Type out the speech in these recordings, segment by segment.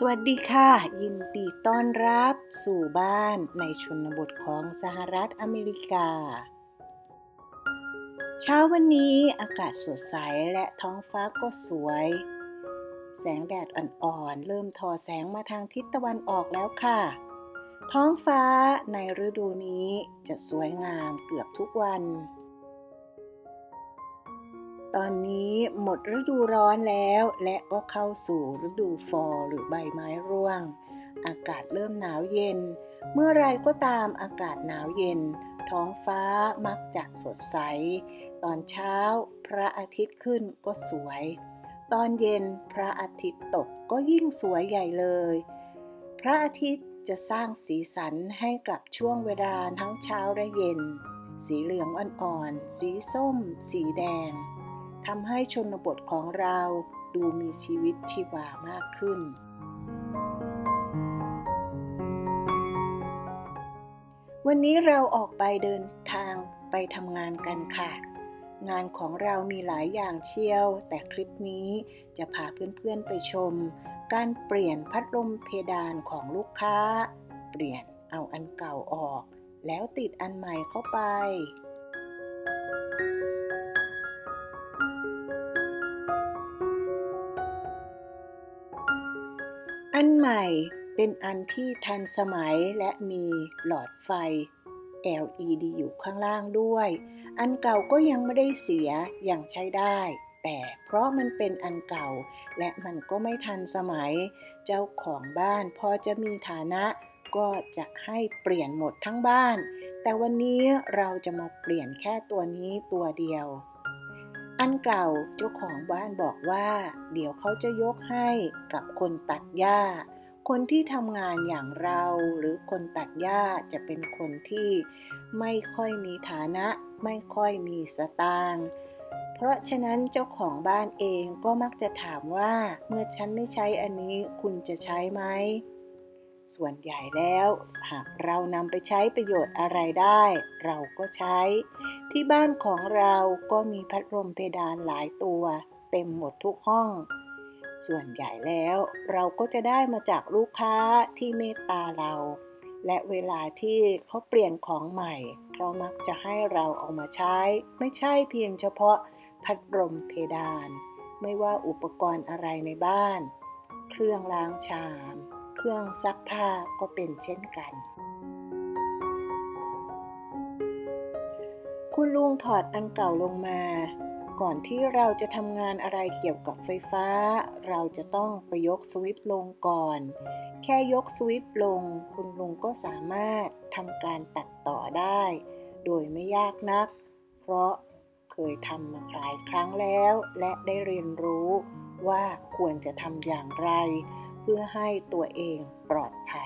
สวัสดีค่ะ ยินดีต้อนรับสู่บ้านในชนบทของสหรัฐอเมริกา เช้าวันนี้อากาศสดใสและท้องฟ้าก็สวย แสงแดดอ่อนๆ เริ่มทอแสงมาทางทิศตะวันออกแล้วค่ะ ท้องฟ้าในฤดูนี้จะสวยงามเกือบทุกวัน ตอนนี้หมดฤดูร้อนแล้ว และก็เข้าสู่ฤดูฟอลหรือใบไม้ร่วง อากาศเริ่มหนาวเย็น เมื่อไรก็ตามอากาศหนาวเย็น ท้องฟ้ามักจะสดใส ตอนเช้าพระอาทิตย์ขึ้นก็สวย ตอนเย็นพระอาทิตย์ตกก็ยิ่งสวยใหญ่เลย พระอาทิตย์จะสร้างสีสันให้กับช่วงเวลาทั้งเช้าและเย็น สีเหลืองอ่อนๆ สีส้ม สีแดง ทำให้ชนบทของเราดูมีชีวิตชีวามากขึ้น วันนี้เราออกไปเดินทางไปทำงานกันค่ะ งานของเรามีหลายอย่างเชียว แต่คลิปนี้จะพาเพื่อนๆไปชม การเปลี่ยนพัดลมเพดานของลูกค้า เปลี่ยนเอาอันเก่าออก แล้วติดอันใหม่เข้าไป อันใหม่เป็นอันที่ทันสมัยและมีหลอดไฟ LED อยู่ข้างล่างด้วย อันเก่าก็ยังไม่ได้เสียอย่างใช้ได้ แต่เพราะมันเป็นอันเก่า และมันก็ไม่ทันสมัย เจ้าของบ้านพอจะมีฐานะ ก็จะให้เปลี่ยนหมดทั้งบ้าน แต่วันนี้เราจะมาเปลี่ยนแค่ตัวนี้ตัวเดียว อันเก่าเจ้าของบ้านบอกว่า เดี๋ยวเขาจะยกให้กับคนตัดหญ้า คนที่ทำงานอย่างเราหรือคนตัดหญ้าจะเป็นคนที่ไม่ค่อยมีฐานะไม่ค่อยมีสตางค์เพราะฉะนั้นเจ้าของบ้านเองก็มักจะถามว่า เมื่อฉันไม่ใช้อันนี้คุณจะใช้ไหม ส่วนใหญ่แล้ว หากเรานำไปใช้ประโยชน์อะไรได้ เราก็ใช้ ที่บ้านของเราก็มีพัดลมเพดานหลายตัว เต็มหมดทุกห้อง ส่วนใหญ่แล้วเราก็จะได้มาจากลูกค้าที่เมตตาเรา และเวลาที่เขาเปลี่ยนของใหม่เขามักจะให้เราเอามาใช้ ไม่ใช่เพียงเฉพาะพัดลมเพดาน ไม่ว่าอุปกรณ์อะไรในบ้าน เครื่องล้างชาม เครื่องซักผ้าก็เป็นเช่นกัน คุณลุงถอดอันเก่าลงมา ก่อนที่เราจะทำงานอะไรเกี่ยวกับไฟฟ้า เราจะต้องไปยกสวิตช์ลงก่อน แค่ยกสวิตช์ลง คุณลุงก็สามารถทำการตัดต่อได้ โดยไม่ยากนัก เพราะเคยทำมาหลายครั้งแล้ว และได้เรียนรู้ว่าควรจะทำอย่างไร เพื่อให้ตัวเองปลอดภัย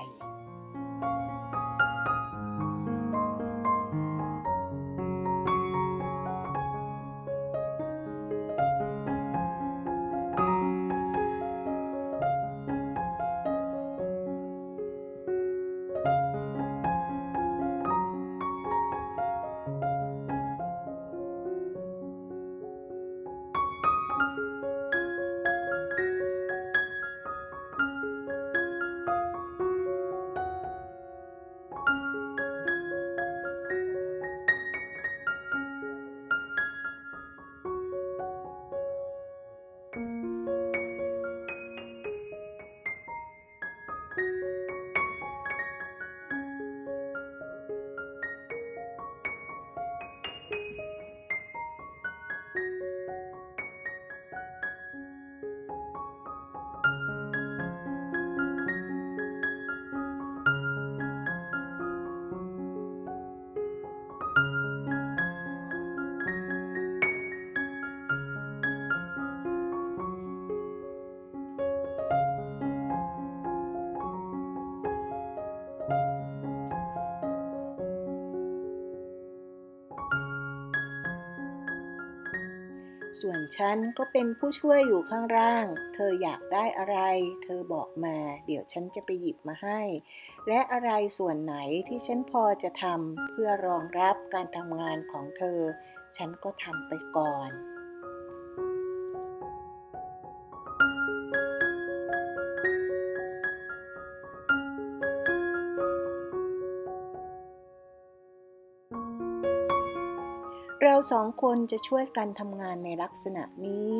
ส่วนฉันก็เป็นผู้ช่วยอยู่ข้างล่าง เธออยากได้อะไร เธอบอกมา เดี๋ยวฉันจะไปหยิบมาให้ และอะไรส่วนไหนที่ฉันพอจะทำเพื่อรองรับการทำงานของเธอ ฉันก็ทำไปก่อน สองคนจะช่วยกันทำงานในลักษณะนี้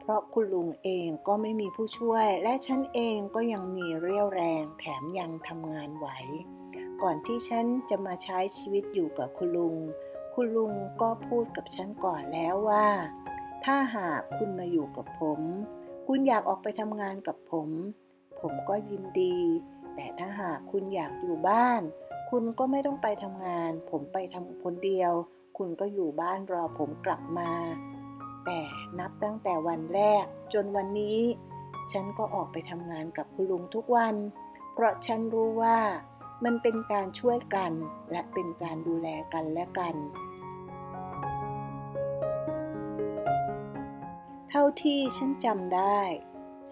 เพราะคุณลุงเองก็ไม่มีผู้ช่วย และฉันเองก็ยังมีเรี่ยวแรงแถมยังทำงานไหว ก่อนที่ฉันจะมาใช้ชีวิตอยู่กับคุณลุง คุณลุงก็พูดกับฉันก่อนแล้วว่า ถ้าหากคุณมาอยู่กับผม คุณอยากออกไปทำงานกับผม ผมก็ยินดี แต่ถ้าหากคุณอยากอยู่บ้านคุณก็ไม่ต้องไปทำงาน ผมไปทำคนเดียว คุณก็อยู่บ้านรอผมกลับมา แต่นับตั้งแต่วันแรก จนวันนี้ ฉันก็ออกไปทำงานกับคุณลุงทุกวัน เพราะฉันรู้ว่ามันเป็นการช่วยกันและเป็นการดูแลกันและกัน เท่าที่ฉันจำได้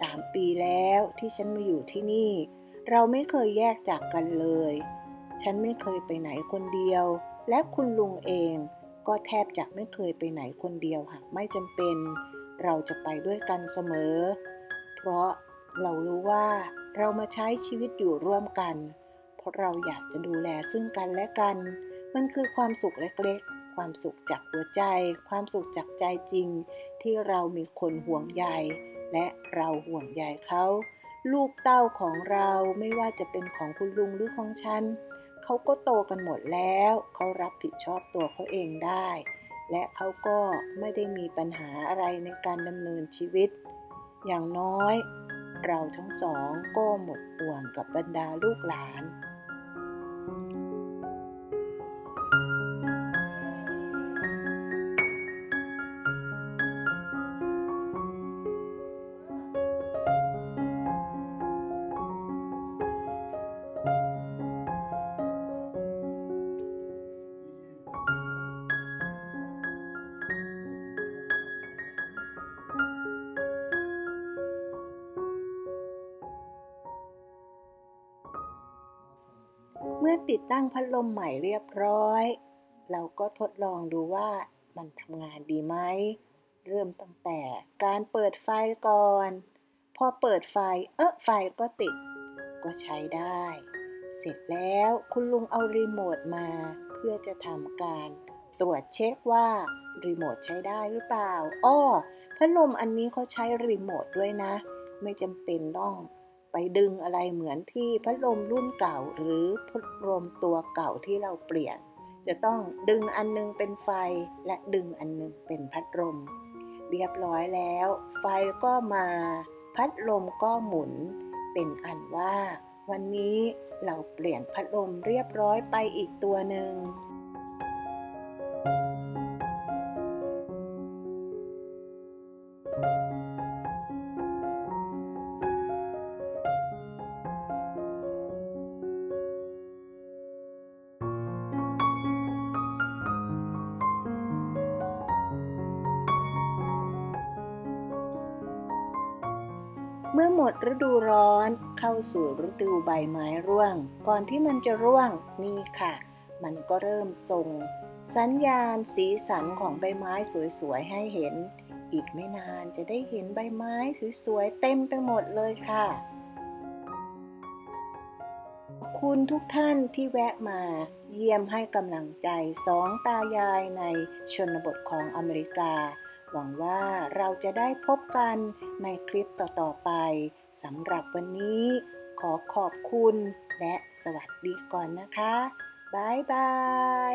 สามปีแล้วที่ฉันมาอยู่ที่นี่ เราไม่เคยแยกจากกันเลย ฉันไม่เคยไปไหนคนเดียว และคุณลุงเองก็แทบจะไม่เคยไปไหนคนเดียวหากไม่จำเป็น เราจะไปด้วยกันเสมอ เพราะเรารู้ว่าเรามาใช้ชีวิตอยู่ร่วมกัน เพราะเราอยากจะดูแลซึ่งกันและกัน มันคือความสุขเล็กๆ ความสุขจากหัวใจ ความสุขจากใจจริง ที่เรามีคนห่วงใยและเราห่วงใยเขา ลูกเต้าของเราไม่ว่าจะเป็นของคุณลุงหรือของฉัน เขาก็โตกันหมดแล้ว เขารับผิดชอบตัวเขาเองได้ และเขาก็ไม่ได้มีปัญหาอะไรในการดำเนินชีวิต อย่างน้อย เราทั้งสองก็หมดห่วงกับบรรดาลูกหลาน อติดตั้งพัดลมใหม่เรียบร้อย เราก็ทดลองดูว่ามันทำงานดีไหม เริ่มตั้งแต่การเปิดไฟก่อน พอเปิดไฟ เอ๊ะไฟก็ติด ก็ใช้ได้ เสร็จแล้วคุณลุงเอารีโมทมา เพื่อจะทำการตรวจเช็คว่ารีโมทใช้ได้หรือเปล่า อ้อ พัดลมอันนี้เขาใช้รีโมทด้วยนะ ไม่จำเป็นต้อง ไปดึงอะไรเหมือนที่พัดลมรุ่นเก่าหรือพัดลมตัวเก่าที่เราเปลี่ยน จะต้องดึงอันนึงเป็นไฟและดึงอันนึงเป็นพัดลม เรียบร้อยแล้ว ไฟก็มาพัดลมก็หมุน เป็นอันว่า วันนี้เราเปลี่ยนพัดลมเรียบร้อยไปอีกตัวหนึ่ง ดฤดูร้อน เข้าสู่ฤดูใบไม้ร่วง ก่อนที่มันจะร่วงนี่ค่ะ มันก็เริ่มส่งสัญญาณสีสันของใบไม้สวยๆให้เห็น อีกไม่นานจะได้เห็นใบไม้สวยๆเต็มไปหมดเลยค่ะขอบคุณทุกท่านที่แวะมาเยี่ยมให้กำลังใจสองตายายในชนบทของอเมริกา หวังว่าเราจะได้พบกันในคลิปต่อ ๆ ไปสำหรับวันนี้ ขอขอบคุณและสวัสดีก่อนนะคะ บ๊ายบาย